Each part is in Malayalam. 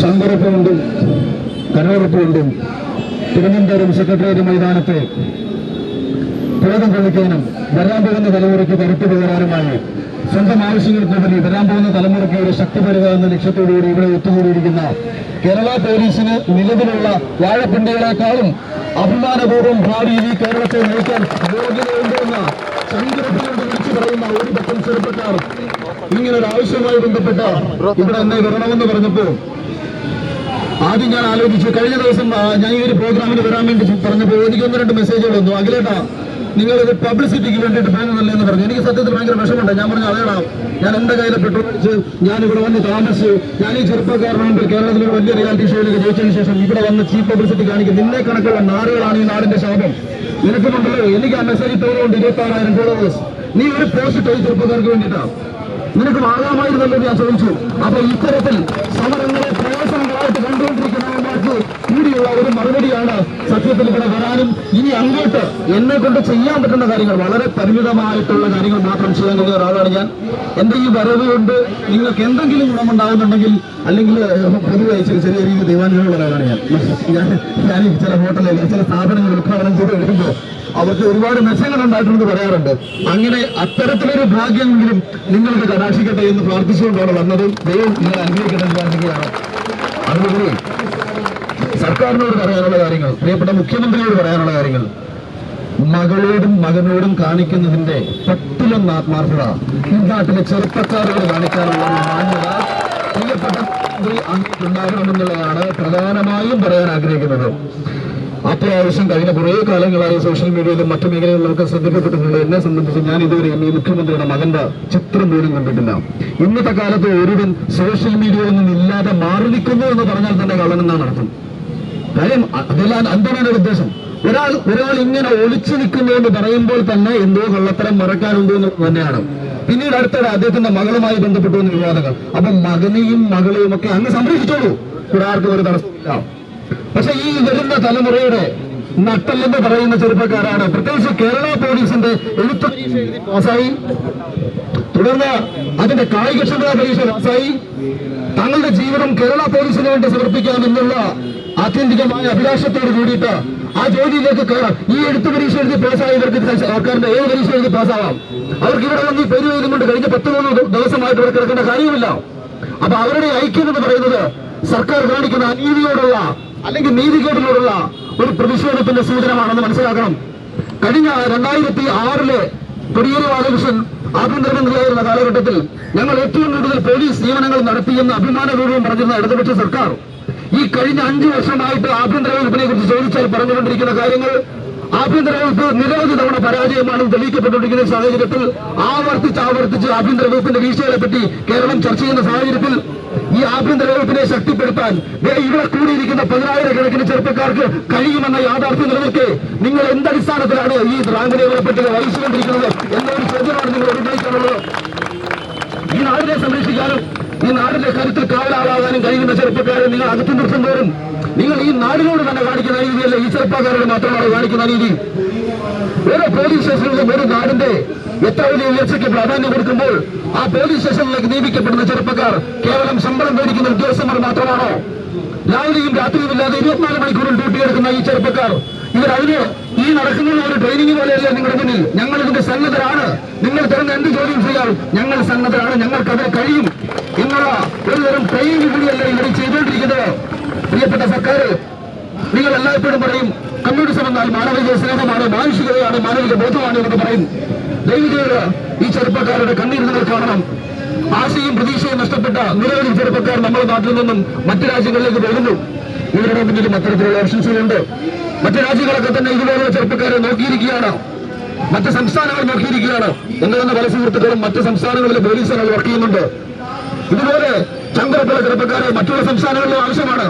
ചങ്കുറപ്പുകൊണ്ടും കരവുറപ്പുകൊണ്ടും തിരുവനന്തപുരം സെക്രട്ടേറിയറ്റ് മൈതാനത്തെ ഭേദം കൊള്ളിക്കാനും വരാൻ പോകുന്ന തലമുറയ്ക്ക് കരുത്തു പകരാനുമായി സ്വന്തം ആവശ്യങ്ങൾക്കുപരി വരാൻ പോകുന്ന തലമുറയ്ക്ക് ഒരു ശക്തി പരിക എന്ന ലക്ഷ്യത്തോടുകൂടി ഇവിടെ ഒത്തുകൂടിയിരിക്കുന്ന കേരള പോലീസിന് നിലവിലുള്ള വാഴപ്പിണ്ടികളെക്കാളും അഭിമാനപൂർവം ഭാവിയിൽ കേരളത്തെ നയിക്കാൻ യോഗ്യതയുണ്ട് എന്ന ചങ്കുറപ്പുകൊണ്ട് വിളിച്ചു പറയുന്ന ഒരു പറ്റം ചെറുപ്പക്കാർ ഇങ്ങനെ ഒരു ആവശ്യവുമായി ബന്ധപ്പെട്ട ഇവിടെ എന്നെ വരണമെന്ന് പറഞ്ഞപ്പോൾ ആദ്യം ഞാൻ ആലോചിച്ചു കഴിഞ്ഞ ദിവസം ഞാൻ ഈ ഒരു പ്രോഗ്രാമിന് വരാൻ വേണ്ടി പറഞ്ഞപ്പോൾ എനിക്ക് ഒന്ന് രണ്ട് മെസ്സേജുകൾ വന്നു. അഖിലേട്ടാ നിങ്ങൾ ഇത് പബ്ലിസിറ്റിക്ക് വേണ്ടിയിട്ട് പോകുന്നതല്ലേ എന്ന് പറഞ്ഞു. എനിക്ക് സത്യത്തിൽ ഭയങ്കര വിഷമമുണ്ട്. ഞാൻ പറഞ്ഞു അതേടാ ഞാൻ എന്റെ കയ്യിൽ പെട്രോൾ അടിച്ച് ഞാൻ ഇവിടെ വന്ന് താമസിച്ചു ഞാൻ ഈ ചെറുപ്പക്കാരനുണ്ട് കേരളത്തിലൊരു വലിയ റിയാലിറ്റി ഷോയിലേക്ക് ജയിച്ചതിന് ശേഷം ഇവിടെ വന്ന് ചീഫ് പബ്ലിസിറ്റി കാണിക്കും നിന്നെ കണക്കുള്ള നാടുകളാണ് ഈ നാടിന്റെ ശാപം. നിനക്കുണ്ടല്ലോ എനിക്ക് ആ മെസ്സേജ് തോന്നുന്നുണ്ട് ഇരുപത്തി ആറായിരം ഫോളോവേഴ്സ് നീ ഒരു പോസ്റ്റ് ചെറുപ്പക്കാർക്ക് വേണ്ടിയിട്ടാ. നിനക്ക് വാങ്ങാമായിരുന്നല്ലോ ഞാൻ ചോദിച്ചു. അപ്പൊ ഇത്തരത്തിൽ സമരങ്ങളെ കൂടിയുള്ള ഒരു മറുപടിയാണ് സത്യത്തിൽ ഇവിടെ വരാനും ഇനി അങ്ങോട്ട് എന്നെ കൊണ്ട് ചെയ്യാൻ പറ്റുന്ന കാര്യങ്ങൾ വളരെ പരിമിതമായിട്ടുള്ള കാര്യങ്ങൾ മാത്രം ചെയ്യാൻ കഴിയുന്ന ഒരാളാണ് ഞാൻ. എന്റെ ഈ വരവ് കൊണ്ട് നിങ്ങൾക്ക് എന്തെങ്കിലും ഗുണമുണ്ടാകുന്നുണ്ടെങ്കിൽ അല്ലെങ്കിൽ പൊതുവായി ചെറിയ രീതിയിൽ ദൈവാനുഭവമുള്ള ഒരാളാണ് ഞാൻ. ഞാൻ ചില ഹോട്ടലിൽ ചില സ്ഥാപനങ്ങൾ ഉദ്ഘാടനം ചെയ്ത് കഴിയുമ്പോൾ അവർക്ക് ഒരുപാട് മെച്ചങ്ങൾ ഉണ്ടായിട്ടുണ്ടെന്ന് പറയാറുണ്ട്. അങ്ങനെ അത്തരത്തിലൊരു ഭാഗ്യമെങ്കിലും നിങ്ങൾക്ക് കടാക്ഷിക്കട്ടെ എന്ന് പ്രാർത്ഥിച്ചുകൊണ്ടാണ് വന്നത്. ദൈവം നിങ്ങൾ അനുഗ്രഹിക്കട്ടെ എന്ന് അതുകൊണ്ട് സർക്കാരിനോട് പറയാനുള്ള കാര്യങ്ങൾ പ്രിയപ്പെട്ട മുഖ്യമന്ത്രിയോട് പറയാനുള്ള കാര്യങ്ങൾ. മകളോടും മകനോടും കാണിക്കുന്നതിന്റെ പത്തിലൊന്ന് ആത്മാർത്ഥത. ഈ നാട്ടിലെ ചെറുപ്പക്കാരോട് കാണിക്കാനുള്ള മാന്യത പ്രിയപ്പെട്ട പ്രധാനമായും പറയാൻ ആഗ്രഹിക്കുന്നത്. അത്യാവശ്യം കഴിഞ്ഞ കുറേ കാലങ്ങളായി സോഷ്യൽ മീഡിയയിലും മറ്റു മേഖലകളിലൊക്കെ ശ്രദ്ധിക്കപ്പെട്ടിട്ടുണ്ട്. എന്നെ സംബന്ധിച്ച് ഞാൻ ഇതുവരെ ഈ മുഖ്യമന്ത്രിയുടെ മകന്റെ ചിത്രം പോലും കണ്ടിട്ടില്ല. ഇന്നത്തെ കാലത്ത് ഒരുവൻ സോഷ്യൽ മീഡിയയിൽ നിന്നും ഇല്ലാതെ മാറി നിൽക്കുന്നു എന്ന് പറഞ്ഞാൽ തന്നെ കള്ളനെന്നാണ് അർത്ഥം. കാര്യം അതെല്ലാം എന്താണ് ഉദ്ദേശം. ഒരാൾ ഒരാൾ ഇങ്ങനെ ഒളിച്ചു നിൽക്കുന്നു എന്ന് പറയുമ്പോൾ തന്നെ എന്തോ കള്ളത്തരം മറക്കാനുണ്ട് എന്ന് തന്നെയാണ്. പിന്നീട് അടുത്തിടെ അദ്ദേഹത്തിന്റെ മകളുമായി ബന്ധപ്പെട്ടു വന്ന വിവാദങ്ങൾ. അപ്പൊ മകനെയും മകളെയും ഒക്കെ അങ്ങ് സംരക്ഷിച്ചോളൂ. ഇവിടെ ഒരു തടസ്സമില്ല പക്ഷെ ഈ വരുന്ന തലമുറയുടെ നട്ടല്ലെന്ന് പറയുന്ന ചെറുപ്പക്കാരാണ്. പ്രത്യേകിച്ച് കേരള പോലീസിന്റെ എഴുത്ത് പാസ്സായി തുടർന്ന് അതിന്റെ കായികക്ഷമതാ പരീക്ഷ പാസ്സായി തങ്ങളുടെ ജീവിതം കേരള പോലീസിന് വേണ്ടി സമർപ്പിക്കാമെന്നുള്ള ആത്യന്തികമായ അഭിലാഷത്തോട് കൂടിയിട്ട് ആ ജോലിയിലേക്ക് കയറാം. ഈ എഴുത്ത് പരീക്ഷ എഴുതി പാസ്സായവർക്ക് സർക്കാരിന്റെ ഏത് പരീക്ഷ എഴുതി പാസ്സാവാം അവർക്ക് ഇവിടെ വന്ന് പേര് എഴുതുകൊണ്ട് കഴിഞ്ഞ പത്ത് മൂന്ന് ദിവസമായിട്ട് ഇവർക്ക് കിടക്കേണ്ട കാര്യമില്ല. അപ്പൊ അവരുടെ ഐക്യം എന്ന് പറയുന്നത് സർക്കാർ കാണിക്കുന്ന അനീതിയോടുള്ള അല്ലെങ്കിൽ നീതികേടിനോടുള്ള ഒരു പ്രതിഷേധത്തിന്റെ സൂചനമാണെന്ന് മനസ്സിലാക്കണം. കഴിഞ്ഞ രണ്ടായിരത്തി ആറിലെ കൊടിയേരി ബാലകൃഷ്ണൻ ആഭ്യന്തരമന്ത്രിയായിരുന്ന കാലഘട്ടത്തിൽ ഞങ്ങൾ ഏറ്റവും കൂടുതൽ പോലീസ് നിയമനങ്ങൾ നടത്തിയെന്ന് അഭിമാനപൂർവം പറഞ്ഞിരുന്ന ഇടതുപക്ഷ സർക്കാർ ഈ കഴിഞ്ഞ അഞ്ചു വർഷമായിട്ട് ആഭ്യന്തര വകുപ്പിനെ കുറിച്ച് ചോദിച്ചാൽ പറഞ്ഞുകൊണ്ടിരിക്കുന്ന കാര്യങ്ങൾ ആഭ്യന്തര വകുപ്പ് നിരവധി തവണ പരാജയമാണെന്ന് തെളിയിക്കപ്പെട്ടുകൊണ്ടിരിക്കുന്ന സാഹചര്യത്തിൽ ആവർത്തിച്ച് ആവർത്തിച്ച് ആഭ്യന്തര വകുപ്പിന്റെ വീഴ്ചകളെ പറ്റി കേരളം ചർച്ച ചെയ്യുന്ന സാഹചര്യത്തിൽ ഈ ആഭ്യന്തര വകുപ്പിനെ ശക്തിപ്പെടുത്താൻ ഇവിടെ കൂടിയിരിക്കുന്ന പതിനായിരക്കണക്കിന് ചെറുപ്പക്കാർക്ക് കഴിയുമെന്ന യാഥാർത്ഥ്യം നിലനിൽക്കെ നിങ്ങൾ എന്തടിസ്ഥാനത്തിലാണ് ഈ റാങ്കിനെ പട്ടിക വഹിച്ചുകൊണ്ടിരിക്കുന്നത് എന്നൊരു ചോദ്യമാണ് നിങ്ങൾ ഉന്നയിക്കാനുള്ളത് ഈ നാടിനെ സംരക്ഷിക്കാനും ഈ നാടിന്റെ കരുത്തിൽ കാവലാളാകാനും കഴിയുന്ന ചെറുപ്പക്കാരെ നിങ്ങൾ അകത്തു നിർത്തുന്നവരും നിങ്ങൾ ഈ നാടിനോട് തന്നെ കാണിക്കുന്ന രീതിയല്ല ഈ ചെറുപ്പക്കാരോട് മാത്രമാണ് കാണിക്കുന്ന രീതി. ഓരോ പോലീസ് സ്റ്റേഷനിലും ഒരു നാടിന്റെ എത്ര വലിയ ഉയർച്ചയ്ക്ക് പ്രാധാന്യം കൊടുക്കുമ്പോൾ ആ പോലീസ് സ്റ്റേഷനിലേക്ക് നിയമിക്കപ്പെടുന്ന ചെറുപ്പക്കാർ കേവലം ശമ്പളം മേടിക്കുന്ന ഉദ്യോഗസ്ഥന്മാർ മാത്രമാണോ? രാവിലെയും രാത്രിയും ഇല്ലാതെ ഇരുപത്തിനാല് മണിക്കൂറിൽ ഡ്യൂട്ടി എടുക്കുന്ന ഈ ചെറുപ്പക്കാർ ഇവർ അതിന് ഈ നടക്കുന്ന ഒരു ട്രെയിനിങ് പോലെയല്ല നിങ്ങളുടെ മുന്നിൽ. ഞങ്ങൾ ഇതിന്റെ സന്നദ്ധരാണ്. നിങ്ങൾ തരുന്ന എന്ത് ജോലിയും ചെയ്യാം ഞങ്ങൾ സന്നദ്ധരാണ്. ഞങ്ങൾക്ക് അതിന് കഴിയും. എന്നുള്ള ഒരു തരം ട്രെയിനിങ് കൂടിയല്ല ഇവർ ചെയ്തുകൊണ്ടിരിക്കുന്നത്. പ്രിയപ്പെട്ട സർക്കാർ നിങ്ങൾ എല്ലായ്പ്പോഴും പറയും കമ്മ്യൂണിസം എന്നാൽ മാനവിക സ്നേഹമാണ് മാനുഷികതയാണ് മാനവിക ബോധമാണ് എന്ന് പറയും ദൈവികയുടെ ഈ ചെറുപ്പക്കാരുടെ കണ്ണീർ നിങ്ങൾ കാണണം. ആശയും പ്രതീക്ഷയും നഷ്ടപ്പെട്ട നിരവധി ചെറുപ്പക്കാർ നമ്മുടെ നാട്ടിൽ നിന്നും മറ്റു രാജ്യങ്ങളിലേക്ക് പോകുന്നു. ഇവരുടെ മുന്നിലും അത്തരത്തിലുള്ള ഓപ്ഷൻസുകളുണ്ട് മറ്റു രാജ്യങ്ങളൊക്കെ തന്നെ ഇതുപോലുള്ള ചെറുപ്പക്കാരെ നോക്കിയിരിക്കുകയാണ്. മറ്റ് സംസ്ഥാനങ്ങൾ നോക്കിയിരിക്കുകയാണ്. എന്ന് തന്നെ പല സുഹൃത്തുക്കളും മറ്റ് സംസ്ഥാനങ്ങളിലെ പോലീസുകൾ വർക്ക് ചെയ്യുന്നുണ്ട്? ഇതുപോലെ ചന്ദ്രപ്പുള്ള ചെറുപ്പക്കാരെ മറ്റുള്ള സംസ്ഥാനങ്ങളിലും ആവശ്യമാണ്.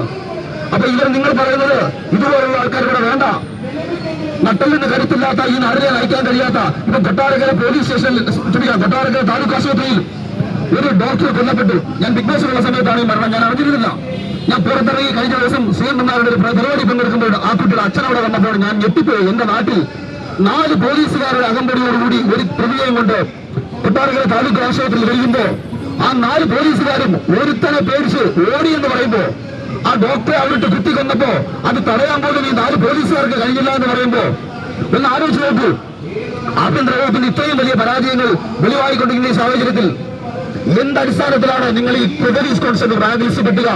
അപ്പൊ ഇവർ നിങ്ങൾ പറയുന്നത് ഇതുപോലുള്ള ആൾക്കാർ ഇവിടെ വേണ്ട. നട്ടലിന് കരുത്തില്ലാത്ത ഈ നാടിനെ നയിക്കാൻ കഴിയാത്ത ഇപ്പൊ കൊട്ടാരക്കര പോലീസ് സ്റ്റേഷനിൽ ക്ഷമിക്കാം കൊട്ടാരക്കര താലൂക്ക് ആശുപത്രിയിൽ ഒരു ഡോക്ടർ കൊല്ലപ്പെട്ടു. ഞാൻ ബിഗ് ബോസിലുള്ള സമയത്താണ് ഈ മരണം. ഞാൻ അറിഞ്ഞിരുന്നില്ല. ഞാൻ പുറത്തിറങ്ങി കഴിഞ്ഞ ദിവസം സി എം എന്നാരുടെ ഒരു പരിപാടി പങ്കെടുക്കുമ്പോൾ ആ കുട്ടിയുടെ അച്ഛൻ അവിടെ വന്നപ്പോൾ ഞാൻ ഞെട്ടിപ്പോയി. എന്റെ നാട്ടിൽ നാല് പോലീസുകാരുടെ അകമ്പടിയോടുകൂടി ഒരു പ്രതിയെയും കൊണ്ട് കൊട്ടാരക്കര താലൂക്ക് ആശുപത്രിയിൽ വരികുമ്പോ ആ നാല് പോലീസുകാരും ഒരുത്തനെ പേടിച്ച് ഓടി എന്ന് പറയുമ്പോ ആ ഡോക്ടറെ അവരിട്ട് കുത്തിക്കൊന്നപ്പോ അത് തടയാൻ പോലും ഈ നാല് പോലീസുകാർക്ക് കഴിഞ്ഞില്ല എന്ന് പറയുമ്പോ ഒന്ന് ആലോചിച്ച് നോക്കൂ. ആഭ്യന്തര വകുപ്പിന്റെ ഇത്രയും വലിയ പരാജയങ്ങൾ വെളിവായിക്കൊണ്ടിരിക്കുന്ന ഈ സാഹചര്യത്തിൽ എന്ത് അടിസ്ഥാനത്തിലാണ് നിങ്ങൾ ഈ പോലീസ് കോൺസെപ്റ്റ് റാങ്ക് ലിസ്റ്റ് പട്ടിക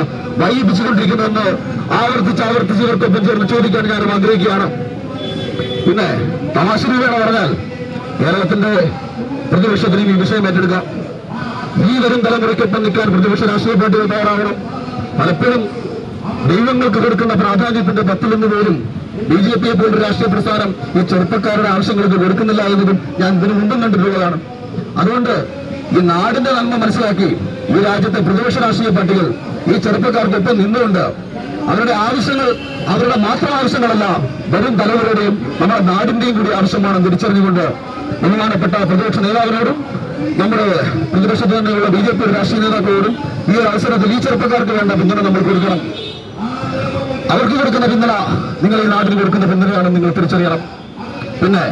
വൈകിപ്പിച്ചുകൊണ്ടിരിക്കുന്നതെന്ന് ആവർത്തിച്ച് ആവർത്തിച്ച് ഇവർക്കൊപ്പം ചേർന്ന് ചോദിക്കാൻ ഞാൻ ആഗ്രഹിക്കുകയാണ്. പിന്നെ തമാശ രൂപയാണ് പറഞ്ഞാൽ കേരളത്തിന്റെ പ്രതിപക്ഷത്തിനും ഈ വിഷയം ഏറ്റെടുക്കാം. ഈ വരും തലമുറയ്ക്കൊപ്പം നിൽക്കാൻ പ്രതിപക്ഷ രാഷ്ട്രീയ പാർട്ടികൾ തയ്യാറാവണം. പലപ്പോഴും ദൈവങ്ങൾക്ക് കൊടുക്കുന്ന പ്രാധാന്യത്തിന്റെ പത്തിലൊന്ന് പോലും ബി ജെ പിയെ പോലുള്ള രാഷ്ട്രീയ പ്രസ്ഥാനം ഈ ചെറുപ്പക്കാരുടെ ആവശ്യങ്ങൾക്ക് കൊടുക്കുന്നില്ല എന്നതും ഞാൻ ഇതിനു മുമ്പും കണ്ടിട്ടുള്ളതാണ്. അതുകൊണ്ട് ഈ നാടിന്റെ നന്മ മനസ്സിലാക്കി ഈ രാജ്യത്തെ പ്രതിപക്ഷ രാഷ്ട്രീയ പാർട്ടികൾ ഈ ചെറുപ്പക്കാർക്കൊപ്പം നിന്നുകൊണ്ട് അവരുടെ ആവശ്യങ്ങൾ അവരുടെ മാത്രം ആവശ്യങ്ങളല്ല വരും തലമുറയുടെയും നമ്മുടെ നാടിന്റെയും കൂടി ആവശ്യമാണെന്ന് തിരിച്ചറിഞ്ഞുകൊണ്ട് ബഹുമാനപ്പെട്ട പ്രതിപക്ഷ നേതാവിനോടും നമ്മുടെ പ്രതിപക്ഷത്തിൽ തന്നെയുള്ള ബി ജെ പി രാഷ്ട്രീയ നേതാക്കളോടും ഈ ഒരു അവസരത്തിൽ ഈ ചെറുപ്പക്കാർക്ക് വേണ്ട പിന്തുണ നമ്മൾ കൊടുക്കണം. അവർക്ക് കൊടുക്കുന്ന പിന്തുണ നിങ്ങൾ ഈ നാട്ടിൽ കൊടുക്കുന്ന പിന്തുണയാണെന്ന് നിങ്ങൾ തിരിച്ചറിയണം. പിന്നെ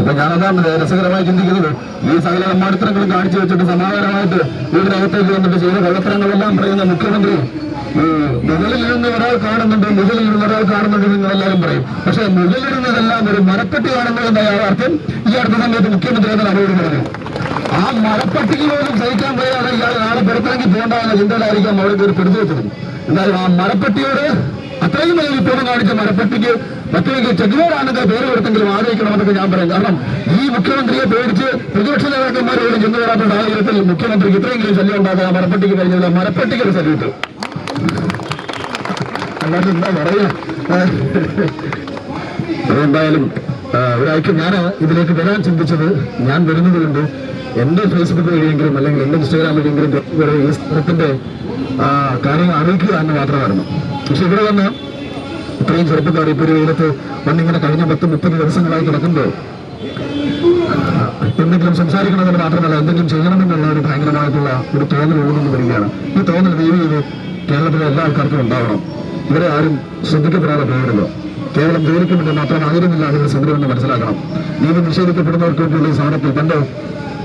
ഇപ്പൊ ഞാനതാണ് രസകരമായി ചിന്തിക്കുന്നത്. ഈ സകല അമ്മാടിത്തരങ്ങളും കാണിച്ചു വെച്ചിട്ട് സമാധാനമായിട്ട് വീടിനകത്തേക്ക് വന്നിട്ട് ചെയ്ത കള്ളത്തരങ്ങളെല്ലാം പറയുന്ന മുഖ്യമന്ത്രി മുകളിലിരുന്ന് നിന്ന് ഒരാൾ കാണുന്നുണ്ട് മുകളിൽ നിന്ന് ഒരാൾ കാണുന്നുണ്ട് നിങ്ങൾ എല്ലാവരും പറയും. പക്ഷെ മുകളിലിരുന്നതെല്ലാം ഒരു മരപ്പെട്ടി കാണുന്നതെന്ന യാഥാർത്ഥ്യം ഈ അടുത്ത സമയത്ത് മുഖ്യമന്ത്രി എന്ന അവരോട് പറഞ്ഞു? ആ മരപ്പട്ടിക്ക് പോലും സഹിക്കാൻ വയ്യാതെ ഇയാൾ നാളെ പുറത്തിറങ്ങി പോകേണ്ട എന്ന ചിന്തയിലായിരിക്കാം അവർക്ക് ഒരു പിടിച്ചു വെച്ചത്. എന്തായാലും ആ മരപ്പട്ടിയോട് അത്രയും വലിയ വിപ്ലവം കാണിച്ച മരപ്പെട്ടിക്ക് പ്രത്യേകിച്ച് ചെഗ്നോറാണെന്ന് പേര് കൊടുത്തെങ്കിലും ആലോചിക്കണമെന്നൊക്കെ ഞാൻ പറയും. കാരണം ഈ മുഖ്യമന്ത്രിയെ പേടിച്ച് പ്രതിപക്ഷ നേതാക്കന്മാരോട് ചെന്നു കയറാത്ത സാഹചര്യത്തിൽ മുഖ്യമന്ത്രിക്ക് ഇത്രയെങ്കിലും ശല്യം ഉണ്ടാകാൻ മരപ്പെട്ടിക്ക് കഴിഞ്ഞില്ല മരപ്പെട്ടിക്ക് ഒരു സല്യൂട്ട് അല്ലാതെ എന്താ പറയാ? അതെന്തായാലും ആ, ഒരാഴ്ച ഞാൻ ഇതിലേക്ക് വരാൻ ചിന്തിച്ചത് ഞാൻ വരുന്നത് കൊണ്ട് എന്റെ ഫേസ്ബുക്ക് വഴിയെങ്കിലും അല്ലെങ്കിൽ എന്റെ ഇൻസ്റ്റാഗ്രാം വഴിയെങ്കിലും ഈ സ്ഥലത്തിന്റെ കാര്യങ്ങൾ അറിയിക്കുക എന്ന് മാത്രമായിരുന്നു പക്ഷെ ഇവിടെ വന്ന് ഇത്രയും ചെറുപ്പക്കാർ ഇപ്പൊ ഒരു വെയിലത്ത് വന്നിങ്ങനെ കഴിഞ്ഞ പത്ത് മുപ്പത് ദിവസങ്ങളായി കിടക്കുമ്പോൾ എന്തെങ്കിലും സംസാരിക്കണമെന്ന് മാത്രമല്ല എന്തെങ്കിലും ചെയ്യണമെന്നുള്ള ഒരു ഭയങ്കരമായിട്ടുള്ള ഒരു തോന്നൽ ഊന്നുന്നു വരികയാണ്. ഈ തോന്നൽ ദൈവം ഇത് കേരളത്തിലെ എല്ലാ ആൾക്കാർക്കും ഉണ്ടാവണം. ഇവരെ ആരും ശ്രദ്ധിക്കപ്പെടാതെ പോകരുത്. കേവലം ജോലിക്ക് മാത്രം ആയിരുന്നില്ല അതിന്റെ സമരമെന്ന് മനസ്സിലാക്കണം. നീതി നിഷേധിക്കപ്പെടുന്നവർക്ക് വേണ്ടിയുള്ള സമരത്തിൽ പണ്ട്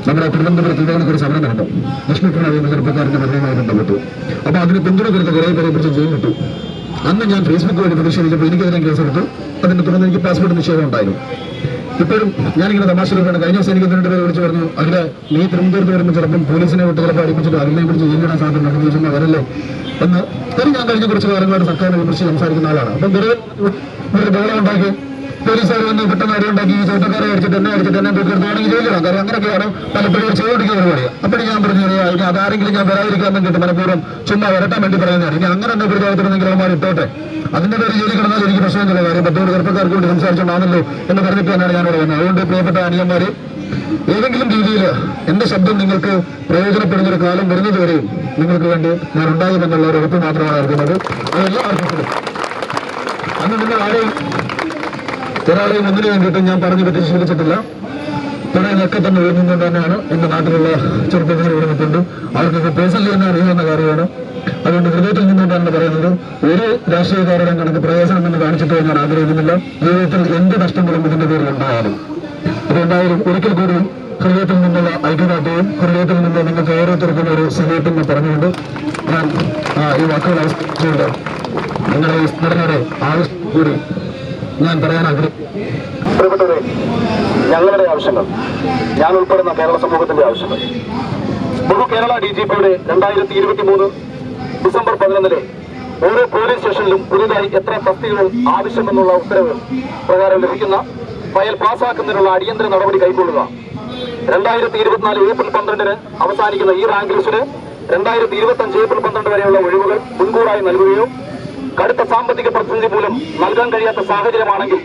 നമ്മുടെ തിരുവനന്തപുരത്ത് ഇതേക്ക് ഒരു സമരം നടന്നു. ലക്ഷ്മിപ്രണ എന്ന ചെറുപ്പക്കാരന്റെ മരണവുമായി ബന്ധപ്പെട്ടു. അപ്പൊ അതിന് പിന്തുണ കൊടുത്ത കുറെ പേരെ കുറിച്ച് ജയിൽ കിട്ടു. അന്ന് ഞാൻ ഫേസ്ബുക്ക് വഴി പ്രതിഷേധിച്ചപ്പോൾ എനിക്കെതിരെ കേസെടുത്തു അതിന്റെ തുടർന്ന് എനിക്ക് പാസ്പോർട്ട് നിഷേധം ഉണ്ടായിരുന്നു. ഇപ്പോഴും ഞാനിങ്ങനെ തമാശ രൂപയാണ് കഴിഞ്ഞ ദിവസം എനിക്ക് രണ്ട് പേര് വിളിച്ചു പറഞ്ഞു അതിലെ നീ തിരുവനന്തപുരത്ത് വരുമ്പോൾ ചിലപ്പം പോലീസിനെ വിട്ട് ചിലപ്പോൾ അടിപ്പിച്ചിട്ട് അതിനെ കുറിച്ച് ജയിലിടാൻ സാധ്യത രണ്ട് ദിവസം വരല്ലേ? എന്ന് ഞാൻ കഴിഞ്ഞ കുറച്ച് കാലങ്ങളായിട്ട് സർക്കാരിനെ കുറിച്ച് സംസാരിക്കുന്ന ആളാണ്. അപ്പം വെറുതെ ഒരു ബഹളം ഉണ്ടാക്കി പോലീസുകാർ വന്ന് പെട്ടെന്ന് അടിയുണ്ടാക്കി ഈ ചോട്ടക്കാരെ അടിച്ചിട്ട് എന്നെ അടിച്ചിട്ട് എന്നെ തീർക്കുകയാണെങ്കിൽ ജയിലിടാം കാര്യം അങ്ങനെയൊക്കെയാണ് പലപ്പോഴും ഒരു ചെയ്തുകൊടുക്കുന്ന പരിപാടി അപ്പോഴും ഞാൻ പറഞ്ഞു "ഇനി അതിന് അതാരെങ്കിലും ഞാൻ വരാതിരിക്കാൻ വേണ്ടിയിട്ട് മനഃപൂർവം ചുമ്മാ വരട്ടാൻ വേണ്ടി പറയുന്നതാണ് ഇനി അങ്ങനെ എന്നെ പ്രതിരോധത്തിനെങ്കിലും അവന്മാർ ഇട്ടോട്ടെ. അതിന്റെ പേര് ജയിലിൽ കിടന്നാൽ എനിക്ക് പ്രശ്നമില്ല കാര്യം. പത്തോട് ചെറുപ്പക്കാർക്ക് വേണ്ടി സംസാരിച്ചോണ്ടാണല്ലോ എന്ന് പറഞ്ഞിട്ട് തന്നെയാണ് ഞാൻ പറയുന്നത്. അതുകൊണ്ട് പ്രിയപ്പെട്ട അനിയന്മാർ ഏതെങ്കിലും രീതിയിൽ എന്റെ ശബ്ദം നിങ്ങൾക്ക് പ്രയോജനപ്പെടുന്ന ഒരു കാലം വരുന്നതുവരെയും നിങ്ങൾക്ക് വേണ്ടി ഞാൻ ഉണ്ടാകുമെന്നുള്ള ഒരു ഉറപ്പ് മാത്രമാണ് നൽകുന്നത് അതെല്ലാം അർത്ഥത്തിലും അന്ന് നിങ്ങൾ ആരെയും ഒരാളെയും ഒന്നിനു വേണ്ടിയിട്ടും ഞാൻ പറഞ്ഞു പറ്റി ശീലിച്ചിട്ടില്ല പറയുന്നതൊക്കെ തന്നെ വരുന്നത് തന്നെയാണ്. എന്റെ നാട്ടിലുള്ള ചെറുപ്പക്കാർ വരുന്നിട്ടുണ്ട് അവർക്കൊക്കെ പേഴ്സണലി തന്നെ അറിയാവുന്ന കാര്യമാണ്. അതുകൊണ്ട് ഹൃദയത്തിൽ നിന്നുകൊണ്ട് തന്നെ പറയുന്നത് ഒരു രാഷ്ട്രീയക്കാരുടെയും കണക്ക് പ്രയോജനം എന്ന് കാണിച്ചിട്ട് ഞാൻ ആഗ്രഹിക്കുന്നില്ല. ജീവിതത്തിൽ എന്ത് നഷ്ടങ്ങളും ഇതിന്റെ പേരിൽ ഉണ്ടായാലും. അതുകൊണ്ടായാലും ഒരിക്കൽ കൂടി ഹൃദയത്തിൽ നിന്നുള്ള ഐക്യദാർഢ്യവും ഹൃദയത്തിൽ നിന്ന് നിങ്ങൾക്ക് ഓരോരുത്തർക്കും ഒരു സഹോദരം നിന്ന് പറഞ്ഞുകൊണ്ട് ഞാൻ ഈ വാക്കുകൾ നിങ്ങളുടെ സ്മരണയുടെ ആവശ്യം കൂടി ഞാൻ പറയാൻ ആഗ്രഹിക്കുന്നു ഞങ്ങളുടെ ആവശ്യങ്ങൾ. ഞാൻ ഉൾപ്പെടുന്ന കേരള സമൂഹത്തിന്റെ ആവശ്യങ്ങൾ. ബഹു കേരള ഡി ജി പിയുടെ രണ്ടായിരത്തി ഇരുപത്തി മൂന്ന് ഡിസംബർ പതിനൊന്നിലെ ഓരോ പോലീസ് സ്റ്റേഷനിലും പുതുതായി എത്ര തസ്തികകൾ ആവശ്യമെന്നുള്ള ഉത്തരവ് പ്രകാരം ലഭിക്കുന്ന ഫയൽ പാസാക്കുന്നതിനുള്ള അടിയന്തര നടപടി കൈക്കൊള്ളുക. രണ്ടായിരത്തി ഇരുപത്തിനാല് ഏപ്രിൽ പന്ത്രണ്ടിന് അവസാനിക്കുന്ന ഈ റാങ്ക് ലിസ്റ്റിന് രണ്ടായിരത്തി ഇരുപത്തി അഞ്ച് ഏപ്രിൽ പന്ത്രണ്ട് വരെയുള്ള ഒഴിവുകൾ മുൻകൂറായി നൽകുകയോ കടുത്ത സാമ്പത്തിക പ്രതിസന്ധി മൂലം നൽകാൻ കഴിയാത്ത സാഹചര്യമാണെങ്കിൽ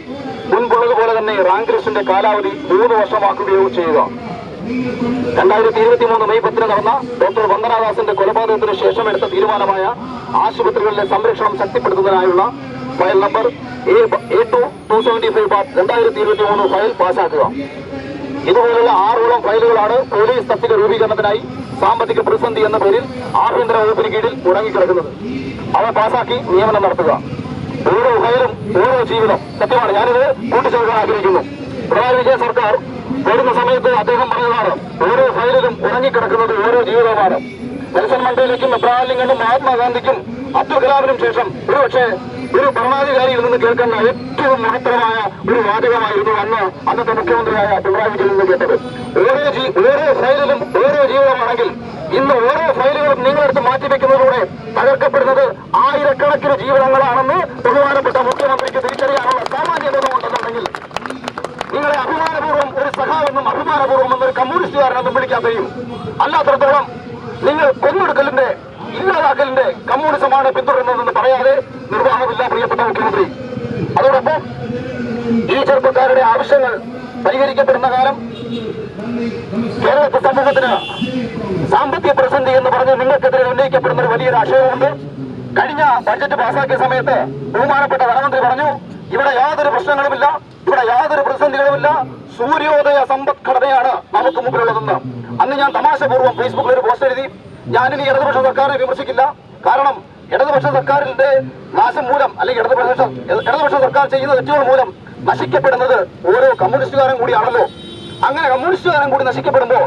മുൻപുള്ളതുപോലെ തന്നെ റാങ്ക് ലിസ്റ്റിന്റെ കാലാവധി മൂന്ന് വർഷമാക്കുകയോ ചെയ്യുക. രണ്ടായിരത്തി ഇരുപത്തി മൂന്ന് മെയ് പത്തിന് നടന്ന ഡോക്ടർ വന്ദനാദാസിന്റെ കൊലപാതകത്തിന് ശേഷം എടുത്ത തീരുമാനമായ ആശുപത്രികളിലെ സംരക്ഷണം ശക്തിപ്പെടുത്തുന്നതിനായുള്ള file number A two two seventy five bar രണ്ടായിരത്തി ഇരുപത്തി മൂന്ന് ഫയൽ പാസാക്കുക. ഇതുപോലുള്ള ആറോളം ഫയലുകളാണ് പോലീസ് തസ്തിക രൂപീകരണത്തിനായി സാമ്പത്തിക പ്രതിസന്ധി എന്ന പേരിൽ ആഭ്യന്തര വകുപ്പിന് കീഴിൽ മുടങ്ങിക്കിടക്കുന്നത്. അവ പാസാക്കി നിയമനം നടത്തുക. ഓരോ ഫയലും ഓരോ ജീവിതം സത്യമാണ് ഞാനിത് കൂട്ടിച്ചേർക്കാൻ ആഗ്രഹിക്കുന്നു. പിണറായി വിജയൻ സർക്കാർ വരുന്ന സമയത്ത് അദ്ദേഹം പറഞ്ഞതാണ് ഓരോ ഫയലിലും ഉറങ്ങിക്കിടക്കുന്നത് ഓരോ ജീവിതമാണ് നെൽസൺ മണ്ടേലയ്ക്കും എബ്രഹാം ലിങ്കണും മഹാത്മാഗാന്ധിക്കും അബ്ദുൽ കലാമിനും ശേഷം ഒരുപക്ഷെ ഒരു ഭരണാധികാരിയിൽ നിന്ന് കേൾക്കുന്ന ഏറ്റവും മഹത്തരമായ ഒരു വാചകമായിരുന്നു അന്ന് അന്നത്തെ മുഖ്യമന്ത്രിയായ പിണറായി വിജയൻ നിന്ന് കേട്ടത്. ഓരോ ഓരോ ഫയലിലും ജീവിതമാണെങ്കിൽ ഇന്ന് ഓരോ ഫയലുകളും നിങ്ങളെടുത്ത് മാറ്റിവെക്കുന്നതിലൂടെ തകർക്കപ്പെടുന്നത് ആയിരക്കണക്കിന് ജീവിതങ്ങളാണെന്ന് ബഹുമാനപ്പെട്ട മുഖ്യമന്ത്രിക്ക് തിരിച്ചറിയാനുള്ള സാമാന്യ ബോധമുണ്ടെന്നുണ്ടെങ്കിൽ നിങ്ങളെ അഭിമാനപൂർവം ഒരു സഖാവെന്നും അഭിമാനപൂർവം എന്നൊരു കമ്മ്യൂണിസ്റ്റുകാരനെന്നും വിളിക്കാൻ കഴിയും. അല്ലാത്തടത്തോളം നിങ്ങൾ കൊന്നെടുക്കലിന്റെ ഇല്ലാതാക്കലിന്റെ കമ്മ്യൂണിസമാണ് പിന്തുടരുന്നതെന്ന് പറയാതെ നിർവാഹമില്ല പ്രിയപ്പെട്ട മുഖ്യമന്ത്രി. അതോടൊപ്പം ഈ ചെറുപ്പക്കാരുടെ ആവശ്യങ്ങൾ പരിഹരിക്കപ്പെടുന്ന കാലം കേരളത്തെ സമൂഹത്തിന് സാമ്പത്തിക പ്രതിസന്ധി എന്ന് പറഞ്ഞ് നിങ്ങൾക്കെതിരെ ഉന്നയിക്കപ്പെടുന്ന ഒരു വലിയൊരു ആശയമുണ്ട് കഴിഞ്ഞ ബഡ്ജറ്റ് പാസാക്കിയ സമയത്ത് ബഹുമാനപ്പെട്ട ധനമന്ത്രി പറഞ്ഞു ഇവിടെ യാതൊരു പ്രശ്നങ്ങളുമില്ല ഇവിടെ യാതൊരു പ്രതിസന്ധികളുമില്ല. സൂര്യോദയ സമ്പദ്ഘടനയാണ് നമുക്ക് മുമ്പിലുള്ളതെന്ന്. അന്ന് ഞാൻ തമാശപൂർവം ഫേസ്ബുക്കിൽ ഒരു പോസ്റ്റ് എഴുതി. ഞാനിനി ഇടതുപക്ഷ സർക്കാരിനെ വിമർശിക്കില്ല. കാരണം ഇടതുപക്ഷ സർക്കാരിന്റെ നാശം മൂലം അല്ലെങ്കിൽ ഇടതുപക്ഷ ഇടതുപക്ഷ സർക്കാർ ചെയ്യുന്ന തെറ്റുകൾ മൂലം നശിക്കപ്പെടുന്നത് ഓരോ കമ്മ്യൂണിസ്റ്റുകാരും കൂടിയാണല്ലോ. അങ്ങനെ കമ്മ്യൂണിസ്റ്റുകാരൻ കൂടി നശിക്കപ്പെടുമ്പോൾ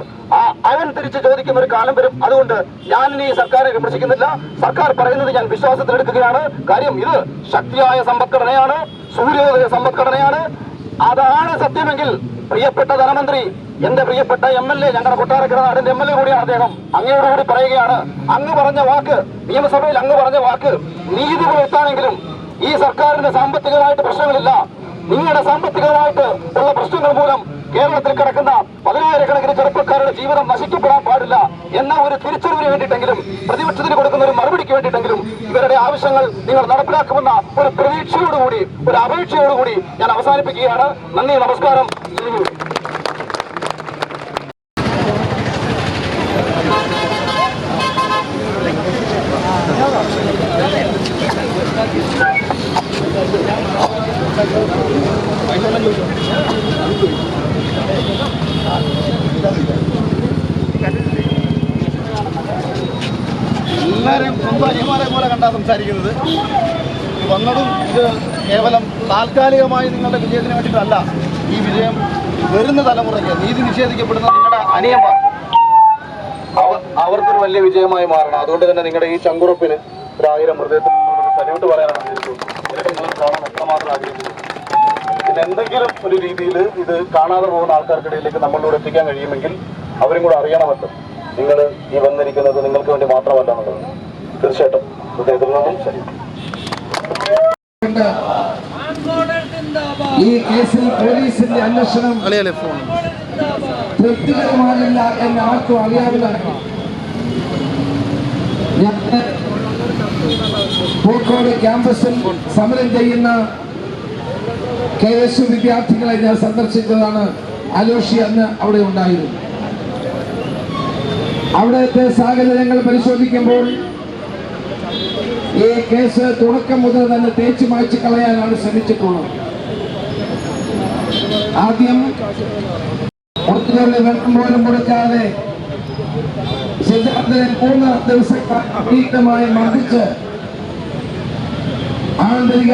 അവൻ തിരിച്ച് ചോദിക്കുന്ന ഒരു കാലം വരും. അതുകൊണ്ട് ഞാൻ ഇനി സർക്കാരെ വിമർശിക്കുന്നില്ല. സർക്കാർ പറയുന്നത് ഞാൻ വിശ്വാസത്തിലെടുക്കുകയാണ് കാര്യം ഇത് ശക്തിയായ സമ്പദ്ഘടനയാണ് സൂര്യോദയ സമ്പദ്ഘടനയാണ്. അതാണ് സത്യമെങ്കിൽ പ്രിയപ്പെട്ട ധനമന്ത്രി എന്റെ പ്രിയപ്പെട്ട എം എൽ എ ഞങ്ങളുടെ കൊട്ടാരക്കര നാടിന്റെ എം എൽ എ കൂടിയാണ് അദ്ദേഹം. അങ്ങയോടുകൂടി പറയുകയാണ്. അങ്ങ് പറഞ്ഞ വാക്ക് നിയമസഭയിൽ അങ്ങ് പറഞ്ഞ വാക്ക് നീതി പുലർത്താനെങ്കിലും ഈ സർക്കാരിന്റെ സാമ്പത്തികമായിട്ട് പ്രശ്നങ്ങളില്ല. നിങ്ങളുടെ സാമ്പത്തികമായിട്ട് ഉള്ള പ്രശ്നങ്ങൾ മൂലം കേരളത്തിൽ കിടക്കുന്ന പതിനായിരക്കണക്കിന് ചെറുപ്പക്കാരുടെ ജീവിതം നശിക്കപ്പെടാൻ പാടില്ല എന്ന ഒരു തിരിച്ചറിവിന് വേണ്ടിയിട്ടെങ്കിലും പ്രതിപക്ഷത്തിന് കൊടുക്കുന്ന ഒരു മറുപടിക്ക് വേണ്ടിയിട്ടെങ്കിലും ഇവരുടെ ആവശ്യങ്ങൾ നിങ്ങൾ നടപ്പിലാക്കുമെന്ന ഒരു പ്രതീക്ഷയോടുകൂടി ഒരു അപേക്ഷയോടുകൂടി ഞാൻ അവസാനിപ്പിക്കുകയാണ് നന്ദി നമസ്കാരം Thank ഹിന്ദ്. എല്ലാവരും സ്വന്തം അനിയന്മാരെ പോലെ കണ്ടാ സംസാരിക്കുന്നത്. വന്നതും ഇത് കേവലം താൽക്കാലികമായി നിങ്ങളുടെ വിജയത്തിന് വേണ്ടിയിട്ടല്ല. ഈ വിജയം വരുന്ന തലമുറയ്ക്ക് നീതി നിഷേധിക്കപ്പെടുന്ന നിങ്ങളുടെ അനിയന്മാർ. അവ- അവർക്കൊരു വലിയ വിജയമായി മാറണം. അതുകൊണ്ട് തന്നെ നിങ്ങളുടെ ഈ ചങ്കുറപ്പിന് ഒരായിരം ഹൃദയത്തിൽ നിന്നൊരു സല്യൂട്ട് പറയാനാണ് ആഗ്രഹിക്കുന്നത് കാണാൻ എത്രമാത്രം ആഗ്രഹിക്കുന്നു? പിന്നെ എന്തെങ്കിലും ഒരു രീതിയിൽ ഇത് കാണാതെ പോകുന്ന ആൾക്കാർക്കിടയിലേക്ക് നമ്മളിലൂടെ എത്തിക്കാൻ കഴിയുമെങ്കിൽ അവരും കൂടെ അറിയണമല്ലോ. നിങ്ങൾ ഈ വന്നിരിക്കുന്നത് നിങ്ങൾക്ക് വേണ്ടി മാത്രമല്ല തീർച്ചയായിട്ടും. ശരി. ഈ കേസിൽ പോലീസിന്റെ അന്വേഷണം തൃപ്തികരമാകില്ല എന്ന് ആർക്കും അറിയാവുന്നതാണ് പൂക്കോട് ക്യാമ്പസിൽ സമരം ചെയ്യുന്ന കെ എസ് യു വിദ്യാർത്ഥികളെ ഞാൻ സന്ദർശിച്ചതാണ്. അലോഷി അന്ന് അവിടെ ഉണ്ടായിരുന്നു. അവിടുത്തെ സാഹചര്യങ്ങൾ പരിശോധിക്കുമ്പോൾ ഈ കേസ് തുടക്കം മുതൽ തന്നെ തേച്ചു മായ്ച്ചു കളയാനാണ് ശ്രമിച്ചിട്ടുള്ളത്. ആദ്യം പുറത്തുകളിൽ വെള്ളം പോലും കൊടുക്കാതെ സിദ്ധാർത്ഥനെ മൂന്ന് ദിവസമായി മർദ്ദിച്ച് ആന്തരിക